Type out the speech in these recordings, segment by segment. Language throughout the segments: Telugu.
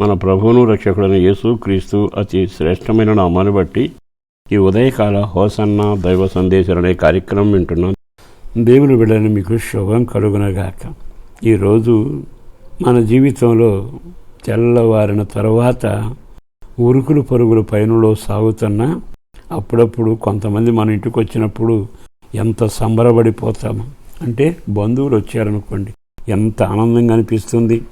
మన ప్రభువును రక్షకుడైన యేసు క్రీస్తు అతి శ్రేష్టమైన నామాన్ని బట్టి ఈ ఉదయకాల హోసన్న దైవ సందేశాలు అనే కార్యక్రమం వింటున్నాం. దేవుని బిడ్డని మీకు శుభం కలుగునగాక. ఈరోజు మన జీవితంలో తెల్లవారిన తర్వాత ఉరుకులు పరుగులు పయనంలో సాగుతున్నా అప్పుడప్పుడు కొంతమంది మన ఇంటికి వచ్చినప్పుడు ఎంత సంబరపడిపోతాము. అంటే బంధువులు వచ్చారనుకోండి ఎంత ఆనందంగా అనిపిస్తుంది.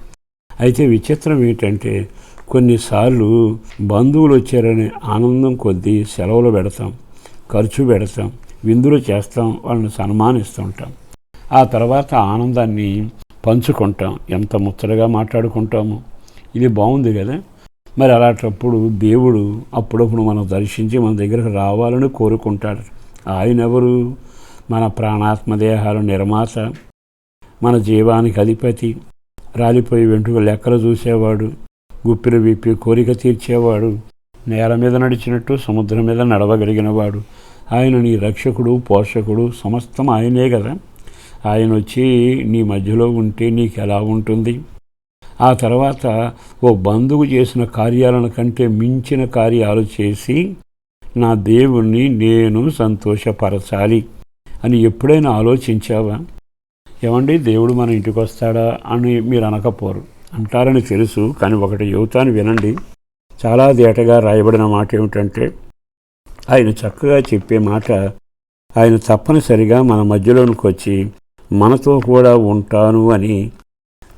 అయితే విచిత్రం ఏంటంటే కొన్నిసార్లు బంధువులు వచ్చారనే ఆనందం కొద్దీ సెలవులు పెడతాం ఖర్చు పెడతాం విందులు చేస్తాం వాళ్ళని సన్మానిస్తుంటాం. ఆ తర్వాత ఆనందాన్ని పంచుకుంటాం. ఎంత ముచ్చటగా మాట్లాడుకుంటాము. ఇది బాగుంది కదా. మరి అలాంటప్పుడు దేవుడు అప్పుడప్పుడు మనం దర్శించి మన దగ్గరకు రావాలని కోరుకుంటాడు. ఆయన ఎవరు? మన ప్రాణాత్మదేహాల నిర్మాత మన జీవానికి అధిపతి రాలిపోయి వెంట్రుక లెక్కలు చూసేవాడు గుప్పిలు విప్పి కోరిక తీర్చేవాడు నేల మీద నడిచినట్టు సముద్రం మీద నడవగలిగినవాడు. ఆయన నీ రక్షకుడు పోషకుడు సమస్తం ఆయనే కదా ఆయన వచ్చి నీ మధ్యలో ఉంటే నీకు ఎలా ఉంటుంది? ఆ తర్వాత ఓ బంధువు చేసిన కార్యాలను కంటే మించిన కార్యాలు చేసి నా దేవుణ్ణి నేను సంతోషపరచాలి అని ఎప్పుడైనా ఆలోచించావా? ఏమండి దేవుడు మన ఇంటికి వస్తాడా అని మీరు అనకపోరు. అంటారని తెలుసు కానీ ఒకటి యువతాన్ని వినండి. చాలా దేటగా రాయబడిన మాట ఏమిటంటే ఆయన చక్కగా చెప్పే మాట ఆయన తప్పనిసరిగా మన మధ్యలోనికి వచ్చి మనతో కూడా ఉంటాను అని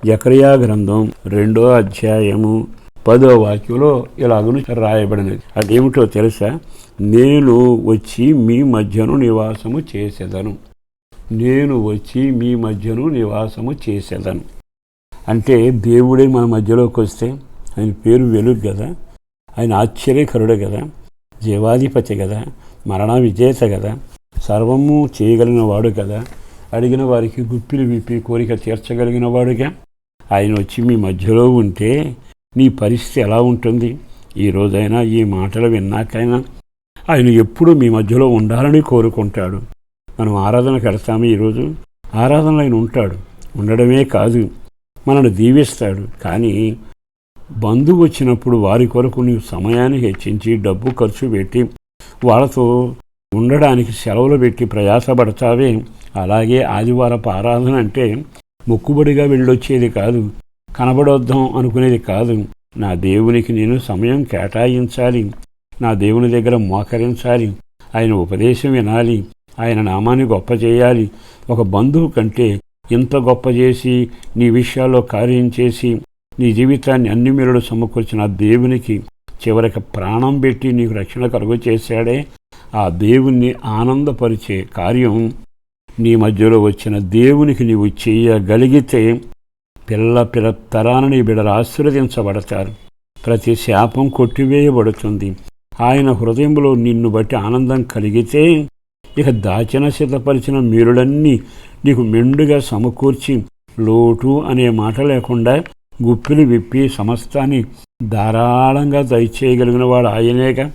జకరియా గ్రంథం రెండో అధ్యాయము పదో వాక్యంలో ఇలాగను రాయబడినది. అదేమిటో తెలుసా? నేను వచ్చి మీ మధ్యను నివాసము చేసేదను. నేను వచ్చి మీ మధ్యను నివాసము చేసేదను. అంటే దేవుడే మన మధ్యలోకి వస్తే ఆయన పేరు వెలుగు కదా ఆయన ఆశ్చర్యకరుడు కదా జీవాధిపతి కదా మరణ విజేత కదా సర్వము చేయగలిగిన వాడు కదా అడిగిన వారికి గుప్పిలు విప్పి కోరిక తీర్చగలిగిన వాడుగా ఆయన వచ్చి మీ మధ్యలో ఉంటే నీ పరిస్థితి ఎలా ఉంటుంది? ఈ రోజైనా ఈ మాటలు విన్నాకైనా ఆయన ఎప్పుడు మీ మధ్యలో ఉండాలని కోరుకుంటాడు. మనం ఆరాధన కడతాము ఈరోజు. ఆరాధనలో ఆయన ఉంటాడు. ఉండడమే కాదు మనల్ని దీవిస్తాడు. కానీ బంధువు వచ్చినప్పుడు వారి కొరకు నీవు సమయాన్ని హెచ్చించి డబ్బు ఖర్చు పెట్టి వాళ్ళతో ఉండడానికి సెలవులు పెట్టి ప్రయాసపడతావే. అలాగే ఆదివారపు ఆరాధన అంటే మొక్కుబడిగా వెళ్ళొచ్చేది కాదు కనబడొద్దాం అనుకునేది కాదు. నా దేవునికి నేను సమయం కేటాయించాలి. నా దేవుని దగ్గర మోకరించాలి. ఆయన ఉపదేశం వినాలి. ఆయన నామాన్ని గొప్ప చేయాలి. ఒక బంధువు కంటే ఇంత గొప్ప చేసి నీ విషయాల్లో కార్యం చేసి నీ జీవితాన్ని అన్ని మేలుడు సమకూర్చిన దేవునికి చివరికి ప్రాణం పెట్టి నీకు రక్షణ కలుగు చేశాడే. ఆ దేవుణ్ణి ఆనందపరిచే కార్యం నీ మధ్యలో వచ్చిన దేవునికి నీవు చేయగలిగితే పిల్ల పిల్ల తరాన్ని నీ బిడ్డలు ఆశీర్వదించబడతారు. ప్రతి శాపం కొట్టివేయబడుతుంది. ఆయన హృదయంలో నిన్ను బట్టి ఆనందం కలిగితే ఇక దాచిన సిద్ధపరిచిన మీరులన్నీ నీకు మెండుగా సమకూర్చి లోటు అనే మాట లేకుండా గుప్పిలు విప్పి సమస్తాన్ని ధారాళంగా దయచేయగలిగిన వాడు ఆయనేగా?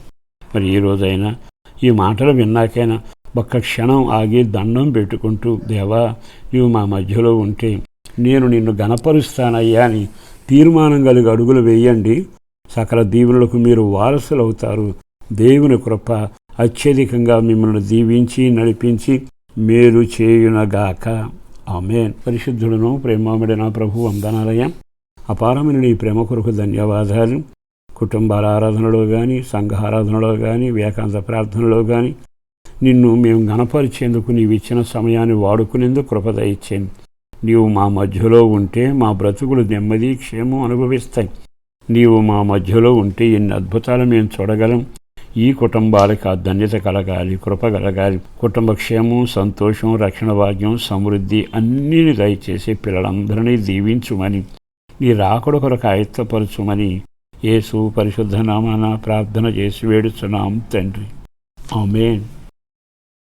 మరి ఈ రోజైనా ఈ మాటలు విన్నాకైనా ఒక్క క్షణం ఆగి దండం పెట్టుకుంటూ దేవా నీవు మా మధ్యలో ఉంటే నేను నిన్ను గణపరుస్తానయ్యా అని తీర్మానం కలిగి అడుగులు వేయండి. సకల దీవులకు మీరు వారసులవుతారు. దేవుని కృప అత్యధికంగా మిమ్మల్ని దీవించి నడిపించి మీరు చేయునగాక. ఆమెన్. పరిశుద్ధుడను ప్రేమామిడిన ప్రభు వందనాలయ. అపారమైన నీ ప్రేమ కొరకు ధన్యవాదాలు. కుటుంబాల ఆరాధనలో కానీ సంఘ ఆరాధనలో కానీ ఏకాంత ప్రార్థనలో కానీ నిన్ను మేము గణపరిచేందుకు నీవు ఇచ్చిన సమయాన్ని వాడుకునేందుకు కృపద ఇచ్చేయండి నీవు మా మధ్యలో ఉంటే మా బ్రతుకులు నెమ్మది క్షేమం అనుభవిస్తాయి. నీవు మా మధ్యలో ఉంటే ఎన్ని అద్భుతాలు మేము చూడగలం. ఈ కుటుంబాలకు ఆ ధన్యత కలగాలి కృప కలగాలి. కుటుంబ క్షేమం సంతోషం రక్షణ భాగ్యం సమృద్ధి అన్నిని దయచేసి పిల్లలందరినీ దీవించుమని నీ రాకుడు కొరకు ఆయత్తపరచుమని యేసు పరిశుద్ధ నామాన ప్రార్థన చేసి వేడుచున్నాం తండ్రి. ఆమెన్.